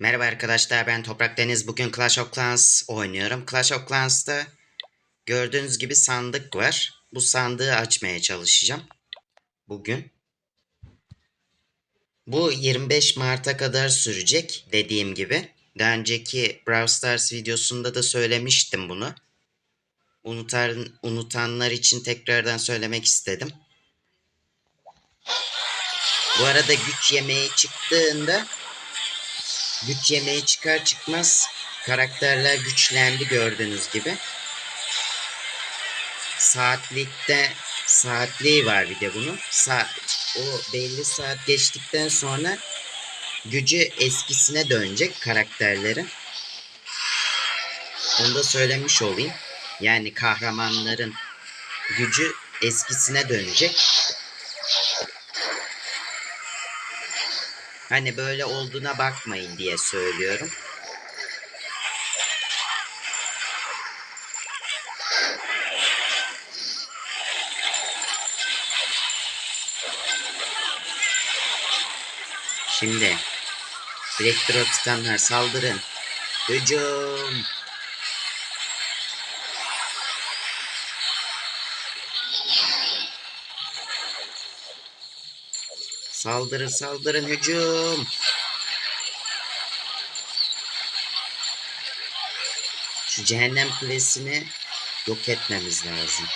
Merhaba arkadaşlar ben Toprak Deniz. Bugün Clash of Clans oynuyorum. Clash of Clans'ta gördüğünüz gibi sandık var. Bu sandığı açmaya çalışacağım. Bugün. Bu 25 Mart'a kadar sürecek dediğim gibi. Daha önceki Brawl Stars videosunda da söylemiştim bunu. Unutar, unutanlar için tekrardan söylemek istedim. Bu arada güç yemeği çıktığında güç yemeği çıkar çıkmaz karakterler güçlendi gördüğünüz gibi. Saatlikte saatliği var bir de bunun. Sa o belli saat geçtikten sonra gücü eskisine dönecek karakterlerin. Onu da söylemiş olayım. Yani kahramanların gücü eskisine dönecek. Hani böyle olduğuna bakmayın diye söylüyorum. Şimdi Elektro Titanlar saldırın. Hücum. Saldırın saldırın hücum. Şu cehennem kulesini yok etmemiz lazım.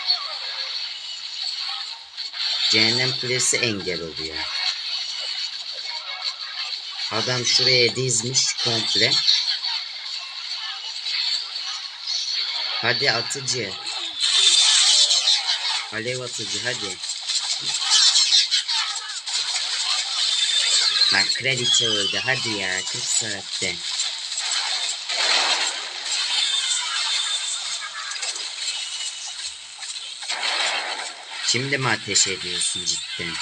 Cehennem kulesi engel oluyor. Adam şuraya dizmiş komple. Hadi atıcı. Alev atıcı hadi. Lan kredi çağırdı hadi ya 40 saatte. Şimdi mi ateş ediyorsun cidden?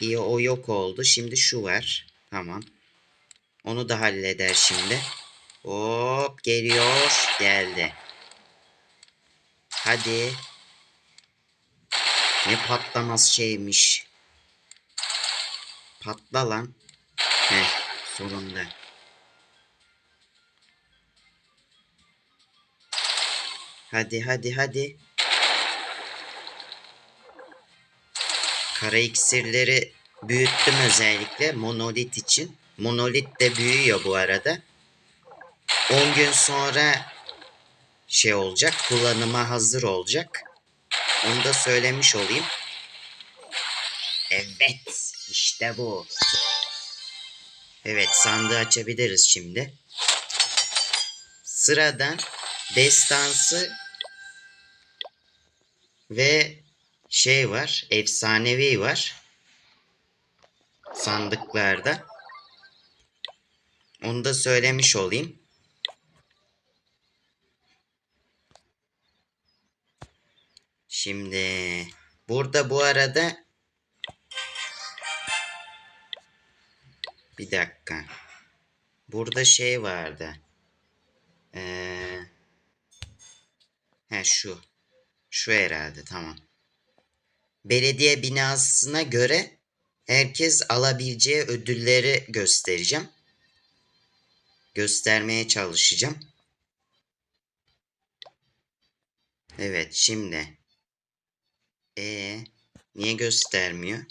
İyi o yok oldu. Şimdi şu var. Tamam. Onu da halleder şimdi. Hop geliyor. Geldi. Hadi. Ne patlamaz şeymiş. Patla lan. Heh sonunda. Hadi hadi hadi. Kara iksirleri büyüttüm özellikle monolit için. Monolit de büyüyor bu arada. 10 gün sonra şey olacak, kullanıma hazır olacak. Onu da söylemiş olayım. Evet, işte bu. Evet, sandığı açabiliriz şimdi. Sıradan destansı ve şey var, efsanevi var. Sandıklarda. Onu da söylemiş olayım. Şimdi burada bu arada bir dakika. Burada şey vardı. Ee, he şu. Şu herhalde tamam. Belediye binasına göre herkes alabileceği ödülleri göstereceğim. Göstermeye çalışacağım. Evet şimdi. E niye göstermiyor?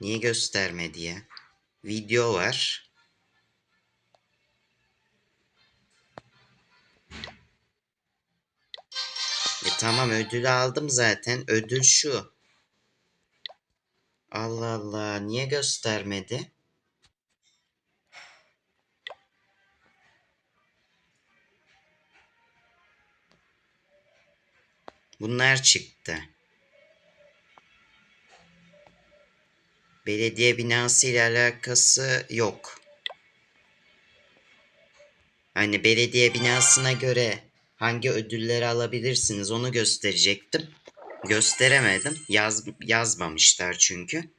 Niye göstermedi ya? Video var. E tamam ödülü aldım zaten. Ödül şu. Allah Allah niye göstermedi? Bunlar çıktı. Belediye binası ile alakası yok. Hani belediye binasına göre hangi ödülleri alabilirsiniz onu gösterecektim. Gösteremedim. Yaz, yazmamışlar çünkü.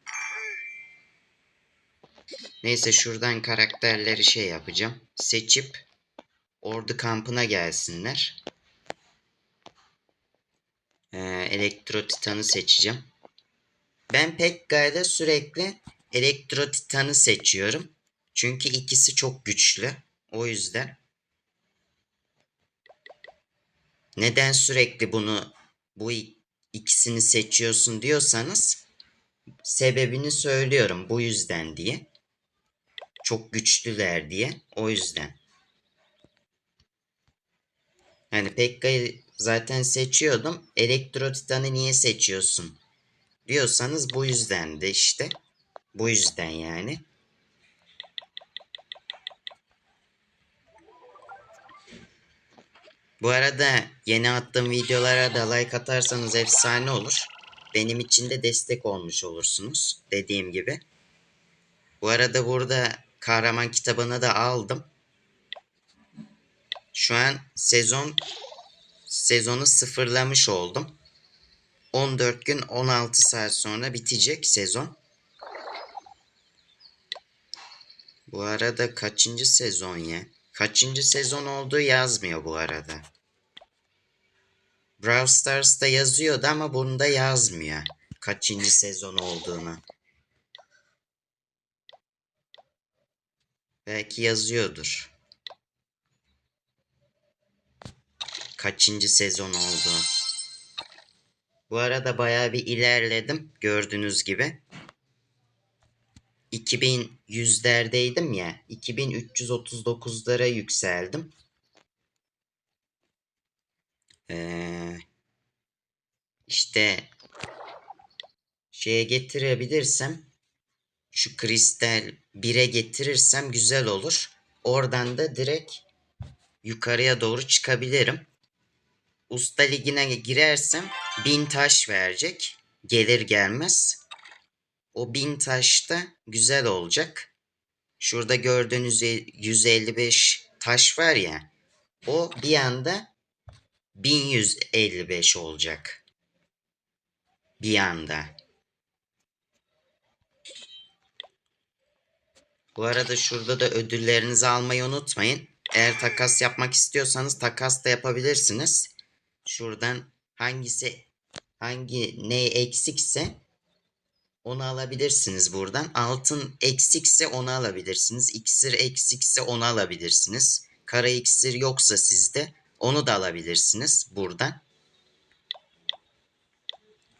Neyse şuradan karakterleri şey yapacağım. Seçip ordu kampına gelsinler. Ee, Elektro Titan'ı seçeceğim. Ben Pekka'da sürekli Elektro Titan'ı seçiyorum. Çünkü ikisi çok güçlü. O yüzden. Neden sürekli bunu bu ikisini seçiyorsun diyorsanız sebebini söylüyorum bu yüzden diye. Çok güçlüler diye. O yüzden. Yani Pekka'yı zaten seçiyordum. Elektro Titan'ı niye seçiyorsun? Diyorsanız bu yüzden de işte. Bu yüzden yani. Bu arada yeni attığım videolara da like atarsanız efsane olur. Benim için de destek olmuş olursunuz. Dediğim gibi. Bu arada burada kahraman kitabını da aldım. Şu an sezon sezonu sıfırlamış oldum. 14 gün 16 saat sonra bitecek sezon. Bu arada kaçıncı sezon ya? Kaçıncı sezon olduğu yazmıyor bu arada. Brawl Stars'ta yazıyordu ama bunda yazmıyor. Kaçıncı sezon olduğunu. Belki yazıyordur. Kaçıncı sezon oldu. Bu arada bayağı bir ilerledim gördüğünüz gibi. 2100'lerdeydim ya. 2339'lara yükseldim. Ee, işte şeye getirebilirsem şu kristal 1'e getirirsem güzel olur. Oradan da direkt yukarıya doğru çıkabilirim. Usta ligine girersem 1000 taş verecek. Gelir gelmez. O 1000 taş da güzel olacak. Şurada gördüğünüz 155 taş var ya. O bir anda 1155 olacak. Bir anda. Bu arada şurada da ödüllerinizi almayı unutmayın. Eğer takas yapmak istiyorsanız takas da yapabilirsiniz. Şuradan hangisi hangi ne eksikse onu alabilirsiniz buradan. Altın eksikse onu alabilirsiniz. İksir eksikse onu alabilirsiniz. Kara iksir yoksa sizde onu da alabilirsiniz buradan.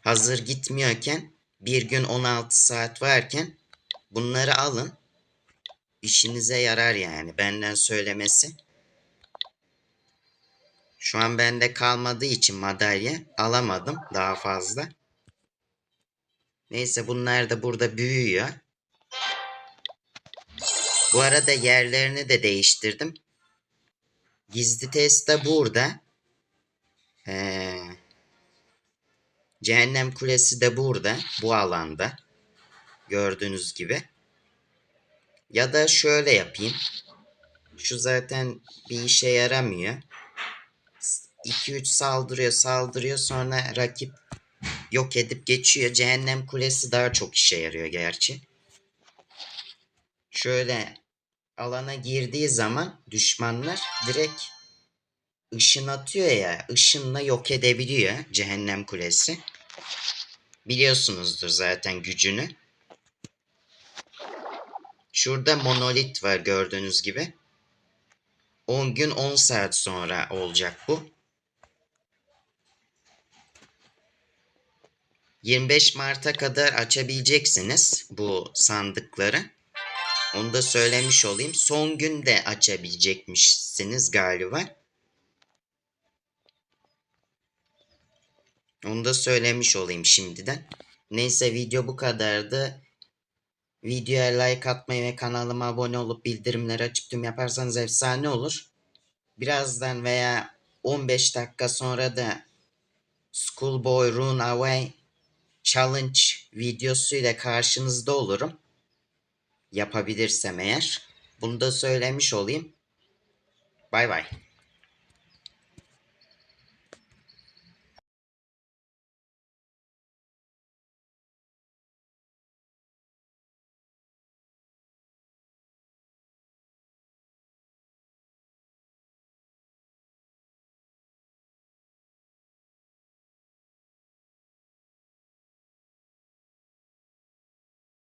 Hazır gitmiyorken bir gün 16 saat varken bunları alın. İşinize yarar yani benden söylemesi. Şu an bende kalmadığı için madalya alamadım daha fazla. Neyse bunlar da burada büyüyor. Bu arada yerlerini de değiştirdim. Gizli test de burada. Ee, Cehennem Kulesi de burada. Bu alanda. Gördüğünüz gibi. Ya da şöyle yapayım. Şu zaten bir işe yaramıyor. 2-3 saldırıyor saldırıyor sonra rakip yok edip geçiyor. Cehennem Kulesi daha çok işe yarıyor gerçi. Şöyle alana girdiği zaman düşmanlar direkt ışın atıyor ya ışınla yok edebiliyor Cehennem Kulesi. Biliyorsunuzdur zaten gücünü. Şurada monolit var gördüğünüz gibi. 10 gün 10 saat sonra olacak bu. 25 Mart'a kadar açabileceksiniz bu sandıkları. Onu da söylemiş olayım. Son gün de açabilecekmişsiniz galiba. Onu da söylemiş olayım şimdiden. Neyse video bu kadardı. Videoya like atmayı ve kanalıma abone olup bildirimleri açıp tüm yaparsanız efsane olur. Birazdan veya 15 dakika sonra da Schoolboy Run Away Challenge videosuyla karşınızda olurum. Yapabilirsem eğer. Bunu da söylemiş olayım. Bay bay.